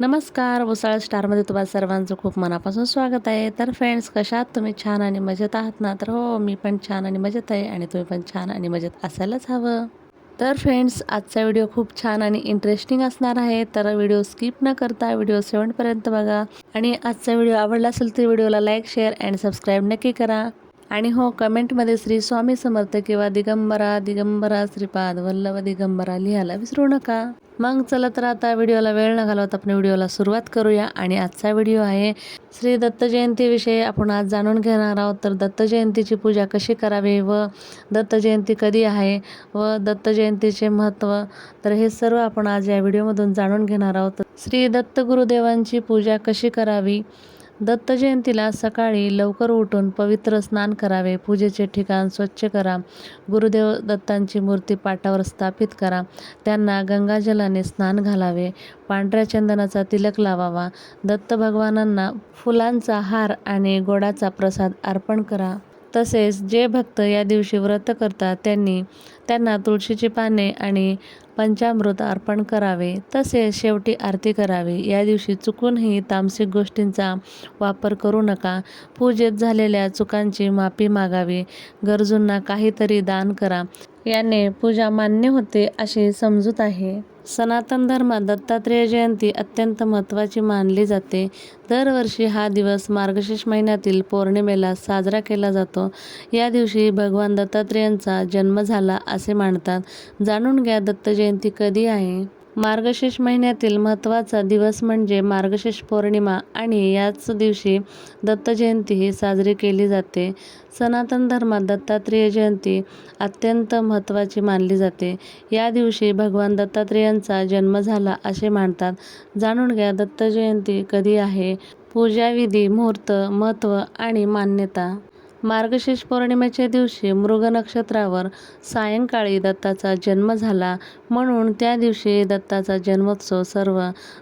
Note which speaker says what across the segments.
Speaker 1: नमस्कार मुसाळ स्टारमध्ये तुम्हाला सर्वांचं खूप मनापासून स्वागत आहे. तर फ्रेंड्स कशात तुम्ही छान आणि मजेत आहात ना? तर हो मी पण छान आणि मजेत आहे आणि तुम्ही पण छान आणि मजेत असायलाच हवं. तर फ्रेंड्स आजचा व्हिडिओ खूप छान आणि इंटरेस्टिंग असणार आहे. तर व्हिडिओ स्किप न करता व्हिडिओ शेवटपर्यंत बघा. आणि आजचा व्हिडिओ आवडला असेल तर व्हिडिओला लाईक शेअर अँड सबस्क्राईब नक्की करा. आणि हो कमेंटमध्ये श्री स्वामी समर्थ किंवा दिगंबरा दिगंबरा श्रीपाद वल्लभ दिगंबरा लिहायला विसरू नका. मग चला तर आता व्हिडिओला वेळ न घालवत आपण व्हिडिओला सुरुवात करूया. आणि आजचा व्हिडिओ आहे श्री दत्त जयंतीविषयी आपण आज जाणून घेणार आहोत तर दत्त जयंतीची पूजा कशी करावी व दत्त जयंती कधी आहे व दत्त जयंतीचे महत्त्व. तर हे सर्व आपण आज या व्हिडिओमधून जाणून घेणार आहोत. श्री दत्त गुरुदेवांची पूजा कशी करावी? दत्त जयंतीला सकाळी लवकर उठून पवित्र स्नान करावे पूजेचे ठिकाण स्वच्छ करा गुरुदेव दत्तांची मूर्ती पाटावर स्थापित करा त्यांना गंगाजलाने स्नान घालावे पांढऱ्या चंदनाचा तिलक लावावा दत्त भगवानांना फुलांचा हार आणि गोडाचा प्रसाद अर्पण करा. तसेच जे भक्त या दिवशी व्रत करतात त्यांनी त्यांना तुळशीची पाने आणि पंचामृत अर्पण करावे तसेच शेवटी आरती करावी. या दिवशी चुकूनही तामसिक गोष्टींचा वापर करू नका. पूजेत झालेल्या चुकांची माफी मागावी. गरजूंना काहीतरी दान करा. याने पूजा मान्य होते अशी समजूत आहे. सनातन धर्मात दत्तात्रेय जयंती अत्यंत महत्त्वाची मानली जाते. दरवर्षी हा दिवस मार्गशीर्ष महिन्यातील पौर्णिमेला साजरा केला जातो. या दिवशी भगवान दत्तात्रेयांचा जन्म झाला असे मानतात. जाणून घ्या दत्त जयंती कधी आहे. मार्गशीर्ष महिन्यातील महत्त्वाचा दिवस म्हणजे मार्गशीर्ष पौर्णिमा आणि याच दिवशी दत्त जयंती ही साजरी केली जाते. सनातन धर्मात दत्तात्रेय जयंती अत्यंत महत्त्वाची मानली जाते. या दिवशी भगवान दत्तात्रेयांचा जन्म झाला असे मानतात. जाणून घ्या दत्त जयंती कधी आहे? पूजाविधी मुहूर्त महत्त्व आणि मान्यता. मार्गशीर्ष पौर्णिमेच्या दिवशी मृग नक्षत्रावर सायंकाळी दत्ताचा जन्म झाला. म्हणून त्या दिवशी दत्ताचा जन्मोत्सव सर्व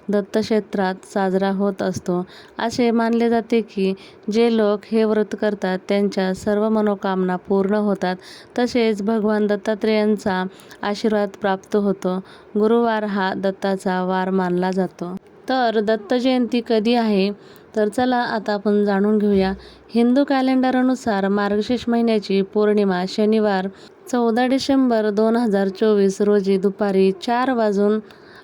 Speaker 1: दत्तक्षेत्रात साजरा होत असतो. असे मानले जाते की जे लोक हे व्रत करतात त्यांच्या सर्व मनोकामना पूर्ण होतात. तसेच भगवान दत्तात्रेयांचा आशीर्वाद प्राप्त होतो. गुरुवार हा दत्ताचा वार मानला जातो. तर दत्त जयंती कधी आहे? तर चला आता आपण जाणून घेऊया. हिंदू कॅलेंडरनुसार मार्गशीर्ष महिन्याची पौर्णिमा शनिवार चौदा डिसेंबर दोन हजार चोवीस रोजी दुपारी चार वाजून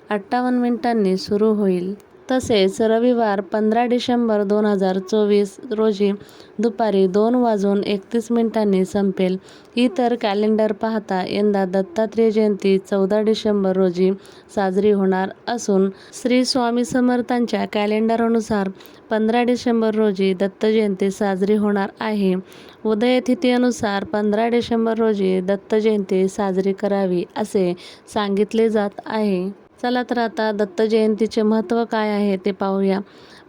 Speaker 1: अठ्ठावन्न मिनिटांनी सुरू होईल. तसेच रविवार पंधरा डिसेंबर दोन हजार चोवीस रोजी दुपारी दोन वाजून एकतीस मिनिटांनी संपेल. इतर कॅलेंडर पाहता यंदा दत्तात्रेय जयंती चौदा डिसेंबर रोजी साजरी होणार असून श्री स्वामी समर्थांच्या कॅलेंडरनुसार पंधरा डिसेंबर रोजी दत्त जयंती साजरी होणार आहे. उदयतिथीनुसार पंधरा डिसेंबर रोजी दत्त जयंती साजरी करावी असे सांगितले जात आहे. चला तर आता दत्त जयंतीचे महत्त्व काय आहे ते पाहूया.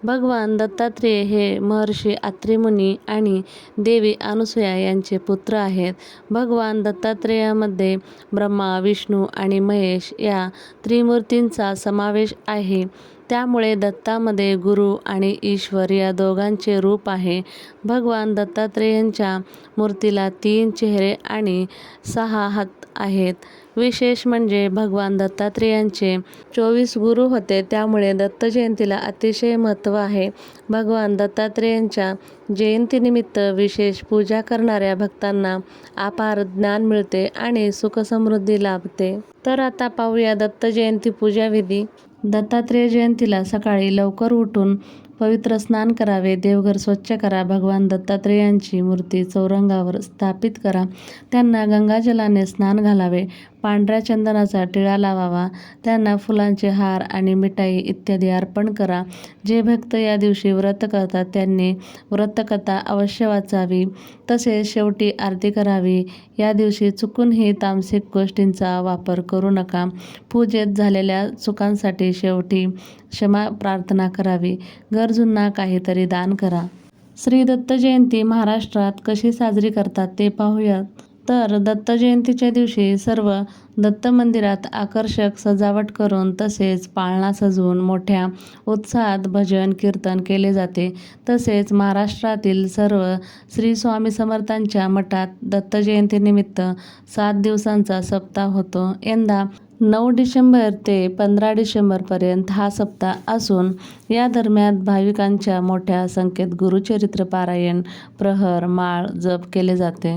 Speaker 1: भगवान दत्तात्रेय हे महर्षी अत्रिमुनी आणि देवी अनुसूया यांचे पुत्र आहेत. भगवान दत्तात्रेयामध्ये ब्रह्मा विष्णू आणि महेश या त्रिमूर्तींचा समावेश आहे. त्यामुळे दत्तामध्ये गुरु आणि ईश्वर या दोघांचे रूप आहे. भगवान दत्तात्रेयांच्या मूर्तीला तीन चेहरे आणि सहा हात आहेत. विशेष म्हणजे भगवान दत्तात्रेयांचे चोवीस गुरु होते त्यामुळे दत्त जयंतीला अतिशय महत्त्व आहे. भगवान दत्तात्रेयांच्या जयंतीनिमित्त विशेष पूजा करणाऱ्या भक्तांना अपार ज्ञान मिळते आणि सुखसमृद्धी लाभते. तर आता पाहूया दत्त जयंती पूजाविधी. दत्तात्रेय जयंतीला सकाळी लवकर उठून पवित्र स्नान करावे देवघर स्वच्छ करा भगवान दत्तात्रेयांची मूर्ती चौरंगावर स्थापित करा. त्यांना गंगाजलाने स्नान घालावे. पांढऱ्या चंदनाचा टिळा लावावा. त्यांना फुलांचे हार आणि मिठाई इत्यादी अर्पण करा. जे भक्त या दिवशी व्रत करतात त्यांनी व्रतकथा अवश्य वाचावी. तसेच शेवटी आरती करावी. या दिवशी चुकूनही तामसिक गोष्टींचा वापर करू नका. पूजेत झालेल्या चुकांसाठी शेवटी क्षमा प्रार्थना करावी. गरजूंना काहीतरी दान करा. श्री दत्त जयंती महाराष्ट्रात कशी साजरी करतात ते पाहूयात. तर दत्त जयंतीच्या दिवशी सर्व दत्त मंदिरात आकर्षक सजावट करून तसेच पाळणा सजवून मोठ्या उत्साहात भजन कीर्तन केले जाते. तसेच महाराष्ट्रातील सर्व श्री स्वामी समर्थांच्या मठात दत्त जयंतीनिमित्त सात दिवसांचा सप्ताह होतो. यंदा नऊ डिसेंबर ते पंधरा डिसेंबरपर्यंत हा सप्ताह असून या दरम्यान भाविकांच्या मोठ्या संख्येत गुरुचरित्र पारायण प्रहर माळ जप केले जाते.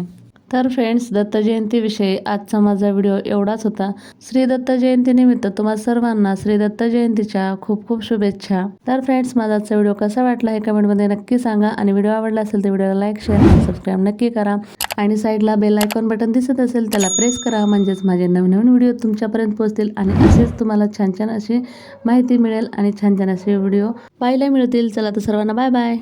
Speaker 1: तर फ्रेंड्स दत्त जयंतीविषयी आजचा माझा व्हिडिओ एवढाच होता. श्री दत्त जयंतीनिमित्त तुम्हा सर्वांना श्री दत्त जयंतीच्या खूप खूप शुभेच्छा. तर फ्रेंड्स माझा आजचा व्हिडिओ कसा वाटला हे कमेंटमध्ये नक्की सांगा आणि व्हिडिओ आवडला असेल तर व्हिडिओला लाईक शेअर आणि सबस्क्राईब नक्की करा. आणि साईडला बेल आयकॉन बटन दिसत असेल त्याला प्रेस करा म्हणजेच माझे नवीन नवीन व्हिडिओ तुमच्यापर्यंत पोहोचतील आणि असेच तुम्हाला छान छान अशी माहिती मिळेल आणि छान छान असे व्हिडिओ पाहायला मिळतील. चला तर सर्वांना बाय बाय.